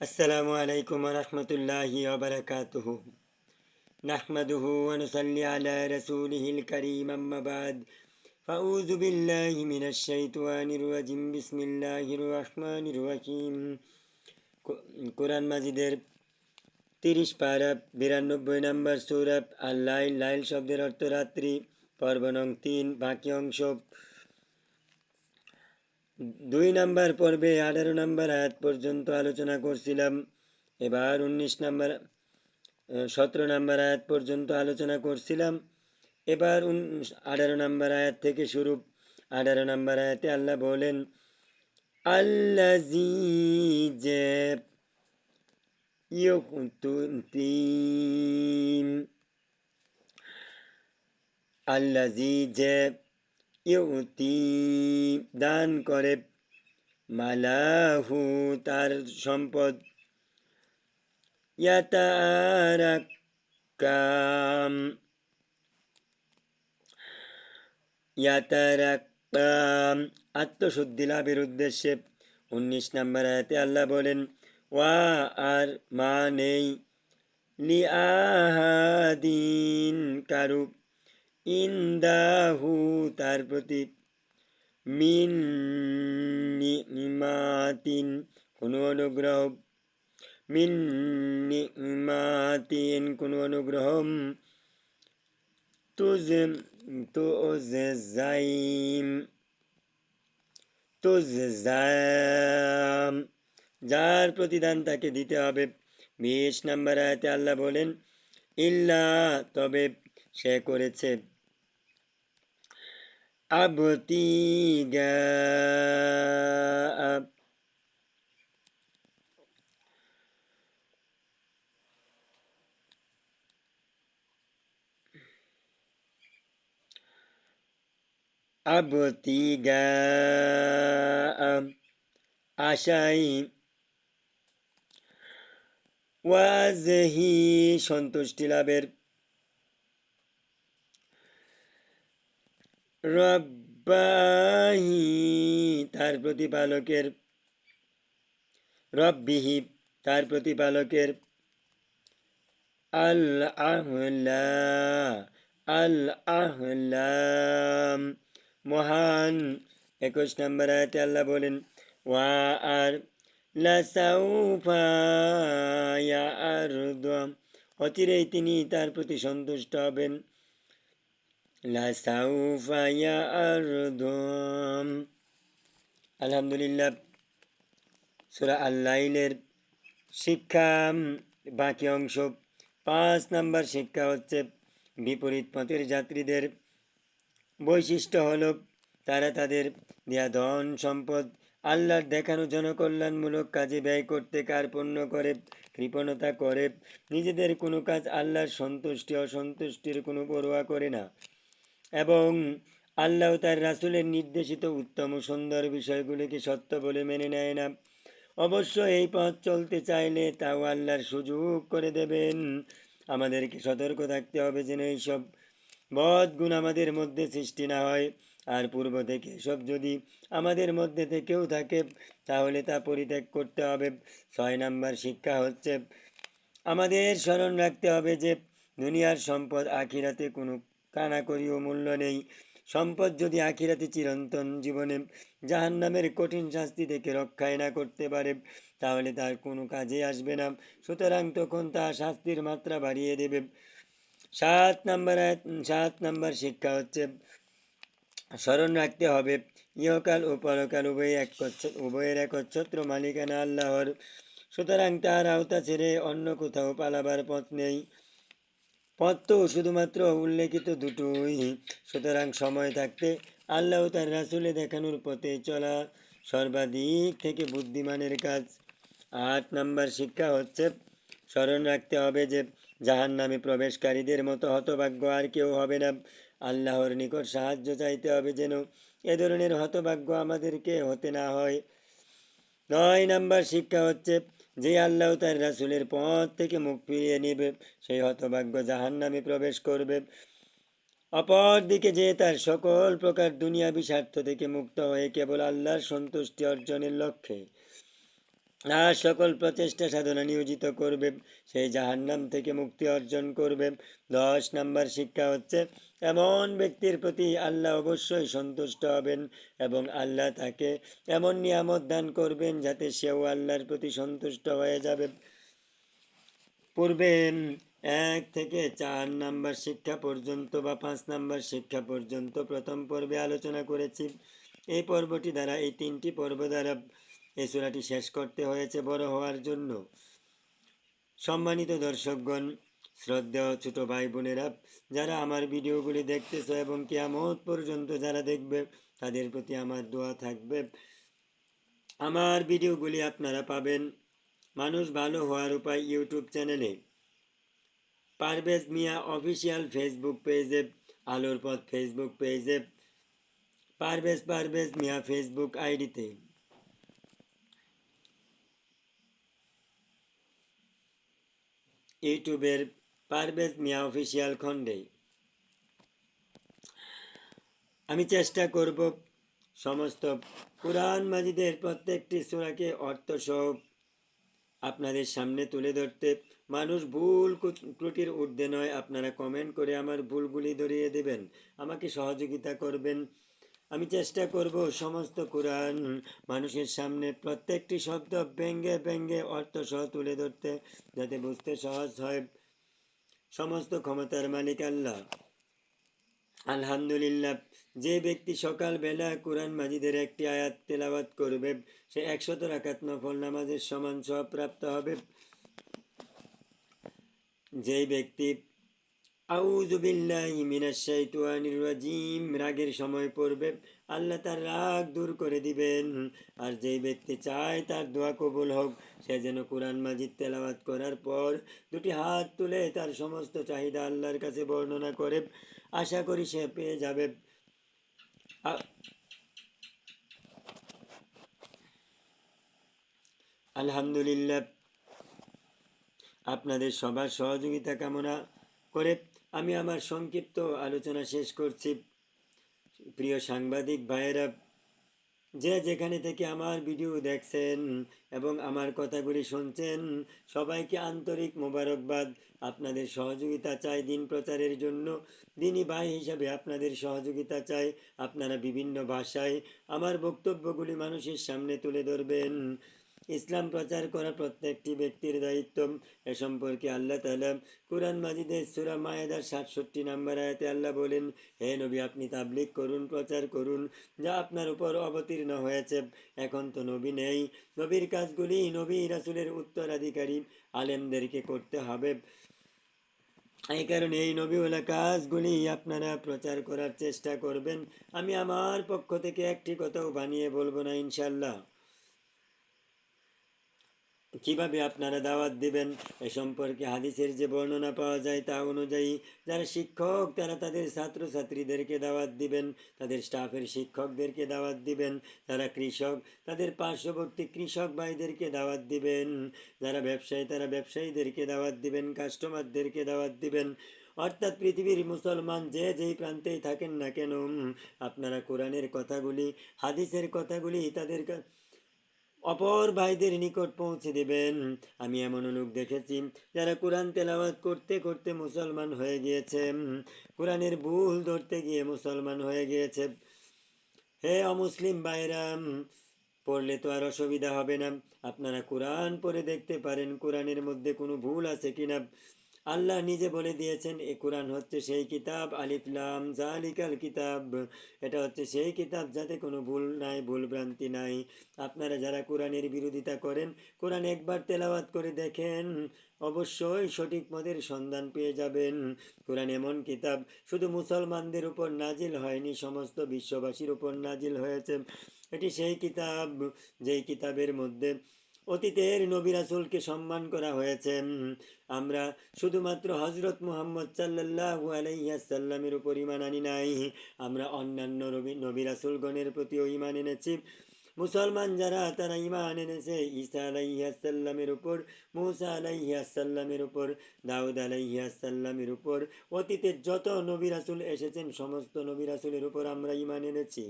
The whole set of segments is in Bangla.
السلام عليكم ورحمة الله وبركاته نحمده ونصلي على رسوله الكريم أما بعد فأعوذ بالله من الشيطان الرجيم بسم الله الرحمن الرحيم কোরআন মাজিদের তিরিশ পারা বিরানব্বই নম্বর সৌরভ আল্লাহ লাইল শব্দের অর্থ রাত্রি পর্ব নং তিন বাকি অংশ দুই নাম্বার পর্বে আঠারো নাম্বার আয়াত পর্যন্ত আলোচনা করছিলাম। এবার উনিশ নাম্বার সতেরো নাম্বার আয়াত পর্যন্ত আলোচনা করছিলাম। এবার আঠারো নাম্বার আয়াত থেকে শুরু। আঠারো নাম্বার আয়াতে আল্লাহ বলেন আল্লাজি যে আল্লাজি যে ইউতি দান করে। মালাহু তার সম্পদ। আত্মশুদ্ধি লাভের উদ্দেশ্যে উনিশ নম্বর আয়াতে আল্লাহ বলেন, ওয়া আর মা নেই। লিআহাদিন কারু ইন্দাহু তার প্রতি মিন নিমাতিন, কোনো অনুগ্রহ। মিন নিমাতিন, কোনো অনুগ্রহ। তুজ তুজাইম তুজাম যার প্রতিদান তাকে দিতে হবে। বিশ নম্বর আয়াতে আল্লাহ বলেন, ইল্লা, তবে সে করেছে। Abtiga abtiga আশাই ওয়াজহি সন্তুষ্টি লাভের রব্বাহি, তার প্রতিপালকের, রব্বিহি, তার প্রতিপালকের আল আহলা আল আহলাম মহান। একুশ নম্বর আয়াতে আল্লাহ বলেন, ওয়া আর লাসাউফা আরদ অচিরেই তিনি তার প্রতি সন্তুষ্ট হবেন। আলহামদুলিল্লাহ সুরা আল্লাইলের শিক্ষা, বাকি অংশ, পাঁচ নাম্বার শিক্ষা হচ্ছে বিপরীত পথের যাত্রীদের বৈশিষ্ট্য হল তারা তাদের দেয়া ধন, সম্পদ, আল্লাহর দেখানো জনকল্যাণমূলক কাজে ব্যয় করতে কার্পণ্য করে, কৃপণতা করে, নিজেদের কোনো কাজ আল্লাহর সন্তুষ্টি, অসন্তুষ্টির কোনো পরোয়া করে না। এবং আল্লাহ তার রাসুলের নির্দেশিত উত্তম সুন্দর বিষয়গুলিকে সত্য বলে মেনে নেয় না। অবশ্য এই পথ চলতে চাইলে তাও আল্লাহর সুযোগ করে দেবেন। আমাদেরকে সতর্ক থাকতে হবে যেন এইসব বদ গুণ আমাদের মধ্যে সৃষ্টি না হয়। আর পূর্ব থেকে সব যদি আমাদের মধ্যে থেকেও থাকে, তাহলে তা পরিত্যাগ করতে হবে। ছয় নাম্বার শিক্ষা হচ্ছে, আমাদের স্মরণ রাখতে হবে যে দুনিয়ার সম্পদ আখিরাতে কোনো কানাকড়িও মূল্য নেই। সম্পদ যদি আখিরাতে চিরন্তন জীবনে জাহান নামের কঠিন শাস্তি থেকে রক্ষায় না করতে পারে, তাহলে তার কোনো কাজে আসবে না। সুতরাং তখন তা শাস্তির মাত্রা বাড়িয়ে দেবে। সাত নাম্বার সাত নাম্বার শিক্ষা হচ্ছে, স্মরণ রাখতে হবে। ইহকাল ও পরকাল উভয় এক উভয়ের একচ্ছত্র মালিকানা আল্লাহর। সুতরাং তার আওতা ছেড়ে অন্য কোথাও পালাবার পথ নেই। পথ তো শুধুমাত্র উল্লেখিত দুটোই। সুতরাং সময় থাকতে আল্লাহ তার রাসুলে দেখানোর পথে চলা সর্বাধিক থেকে বুদ্ধিমানের কাজ। আট নাম্বার শিক্ষা হচ্ছে, স্মরণ রাখতে হবে যে জাহান নামে প্রবেশকারীদের মতো হতভাগ্য আর কেউ হবে না। আল্লাহর নিকট সাহায্য চাইতে হবে যেন এ ধরনের হতভাগ্য আমাদেরকে হতে না হয়। নয় নাম্বার শিক্ষা হচ্ছে যে আল্লাহ তার রাসুলের পথ থেকে মুখ ফিরিয়ে নেবে, সেই হতভাগ্য জাহান নামে প্রবেশ করবে। অপরদিকে যে তার সকল প্রকার দুনিয়া স্বার্থ থেকে মুক্ত হয়ে কেবল আল্লাহর সন্তুষ্টি অর্জনের লক্ষ্যে। আর সকল প্রচেষ্টা সাধনা নিয়োজিত করবে, সেই জাহান্নাম থেকে মুক্তি অর্জন করবে। দশ নাম্বার শিক্ষা হচ্ছে, এমন ব্যক্তির প্রতি আল্লাহ অবশ্যই সন্তুষ্ট হবেন এবং আল্লাহ তাকে এমন নিয়ামত দান করবেন যাতে সেও আল্লাহর প্রতি সন্তুষ্ট হয়ে যাবে। পূর্বে এক থেকে চার নাম্বার শিক্ষা পর্যন্ত বা পাঁচ নাম্বার শিক্ষা পর্যন্ত প্রথম পর্বে আলোচনা করেছি। এই পর্বটি দ্বারা এই তিনটি পর্ব দ্বারা এই সূরাটি শেষ করতে হয়েছে বড় হওয়ার জন্য। সম্মানিত দর্শকগণ, শ্রদ্ধেয় ছোট ভাই বোনেরা, যারা আমার ভিডিওগুলি দেখতেছো এবং কিয়ামত পর্যন্ত যারা দেখবে, তাদের প্রতি আমার দোয়া থাকবে। আমার ভিডিওগুলি আপনারা পাবেন মানুষ ভালো হওয়ার উপায় ইউটিউব চ্যানেলে। পারভেজ মিয়া অফিসিয়াল ফেসবুক পেজে, আলোর পথ ফেসবুক পেজে, পারভেজ পারভেজ মিয়া ফেসবুক আইডিতে। ইউটিউবের পারভেজ মিয়া অফিসিয়াল খণ্ডে। আমি চেষ্টা করব সমস্ত কোরআন মাজিদের প্রত্যেকটি সূরাকে অর্থসহ আপনাদের সামনে তুলে ধরতে। মানুষ ভুল ত্রুটির ঊর্ধ্বে নয়, আপনারা কমেন্ট করে আমার ভুলগুলি ধরিয়ে দেবেন। আমাকে সহযোগিতা করবেন। আমি চেষ্টা করব সমস্ত কোরআন মানুষের সামনে প্রত্যেকটি শব্দ ব্যঙ্গে ব্যঙ্গে অর্থ সহ তুলে ধরতে, যাতে বুঝতে সহজ হয়। সমস্ত ক্ষমতার মালিক আল্লাহ। আলহামদুলিল্লাহ, যে ব্যক্তি সকালবেলা কোরআন মাজিদের একটি আয়াত তেলাওয়াত করবে, সে একশত রাকাত নফল নামাজের সমান সহ প্রাপ্ত হবে। যেই ব্যক্তি আউযু বিল্লাহি মিনাশ শাইতানির রাজিম। রাগের সময় পড়বে, আল্লাহ তার রাগ দূর করে দিবেন। আর যেই ব্যক্তি চায় তার দোয়া কবুল হোক, সে যেন কোরআন মাজিদ তেলাওয়াত করার পর দুটি হাত তুলে তার সমস্ত চাহিদা আল্লাহর কাছে বর্ণনা করে, আশা করি সে পেয়ে যাবে। আলহামদুলিল্লাহ। আপনাদের সবার সহযোগিতা কামনা করে আমি আমার সংক্ষিপ্ত আলোচনা শেষ করছি। প্রিয় সাংবাদিক ভাইয়েরা, যে যেখানে থেকে আমার ভিডিও দেখছেন এবং আমার কথাগুলি শুনছেন, সবাইকে আন্তরিক মোবারকবাদ। আপনাদের সহযোগিতা চাই দিন প্রচারের জন্য। দিনই ভাই হিসাবে আপনাদের সহযোগিতা চাই। আপনারা বিভিন্ন ভাষায় আমার বক্তব্যগুলি মানুষের সামনে তুলে ধরবেন। ইসলাম প্রচার করা প্রত্যেকটি ব্যক্তির দায়িত্ব। এ সম্পর্কে আল্লাহ তালা কুরআন মাজিদের সুরা মায়েদার সাতষট্টি নাম্বার আয়াতে আল্লাহ বলেন, হে নবী, আপনি তাবলিক করুন, প্রচার করুন, যা আপনার উপর অবতীর্ণ হয়েছে। এখন তো নবী নেই। নবীর কাজগুলি নবী রাসুলের উত্তরাধিকারী আলেমদেরকে করতে হবে। এই কারণে এই নবীওয়ালা কাজগুলি আপনারা প্রচার করার চেষ্টা করবেন। আমি আমার পক্ষ থেকে একটি কথাও বানিয়ে বলব না ইনশাল্লাহ কীভাবে আপনারা দাওয়াত দিবেন এ সম্পর্কে হাদিসের যে বর্ণনা পাওয়া যায় তা অনুযায়ী যারা শিক্ষক, তারা তাদের ছাত্রছাত্রীদেরকে দাওয়াত দিবেন, তাদের স্টাফের শিক্ষকদেরকে দাওয়াত দিবেন, যারা কৃষক, তাদের পার্শ্ববর্তী কৃষক ভাইদেরকে দাওয়াত দিবেন, যারা ব্যবসায়ী, তারা ব্যবসায়ীদেরকে দাওয়াত দিবেন, কাস্টমারদেরকে দাওয়াত দিবেন। অর্থাৎ পৃথিবীর মুসলমান যে যেই প্রান্তেই থাকেন না কেন, আপনারা কোরআনের কথাগুলি, হাদিসের কথাগুলি তাদের অপর ভাইদের নিকট পৌঁছে দেবেন। আমি এমন লোক দেখেছি, যারা কোরআন তেলাওয়াত করতে করতে মুসলমান হয়ে গিয়েছে। কোরআনের ভুল ধরতে গিয়ে মুসলমান হয়ে গিয়েছে। হে অমুসলিম ভাইরা, পড়লে তো আর অসুবিধা হবে না। আপনারা কোরআন পড়ে দেখতে পারেন, কোরআনের মধ্যে কোনো ভুল আছে কিনা? আল্লাহ নিজে বলে দিয়েছেন, এ কোরআন হচ্ছে সেই কিতাব আলিফলাম জালিকাল কিতাব। এটা হচ্ছে সেই কিতাব যাতে কোনো ভুল নাই, ভুল ভ্রান্তি নাই। আপনারা যারা কোরআনের বিরোধিতা করেন, কোরআন একবার তেলাওয়াত করে দেখেন, অবশ্যই সঠিক মতের সন্ধান পেয়ে যাবেন। কোরআন এমন কিতাব, শুধু মুসলমানদের উপর নাজিল হয়নি, সমস্ত বিশ্ববাসীর উপর নাজিল হয়েছে। এটি সেই কিতাব, যেই কিতাবের মধ্যে অতীতের নবী রাসূলকে সম্মান করা হয়েছে। আমরা শুধুমাত্র হজরত মুহাম্মদ সাল্লাল্লাহু আলাইসাল্লামের উপর ইমান আনি নাই। আমরা অন্যান্য নবী নবী রাসূলগণের প্রতিও ইমান এনেছি। মুসলমান যারা, তারা ইমান এনেছে। ঈসা আলাইহাসাল্লামের উপর, মুসা আলাইহাসাল্লামের উপর, দাউদ আলাইহাসাল্লামের উপর। অতীতের যত নবী রাসূল এসেছেন, সমস্ত নবী রাসূলের উপর আমরা ইমান এনেছি।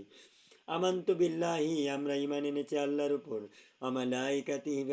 আমান্তু বিল্লাহি আমরা ইমান এনেছি আল্লাহর উপর। আমালাইকাতিহি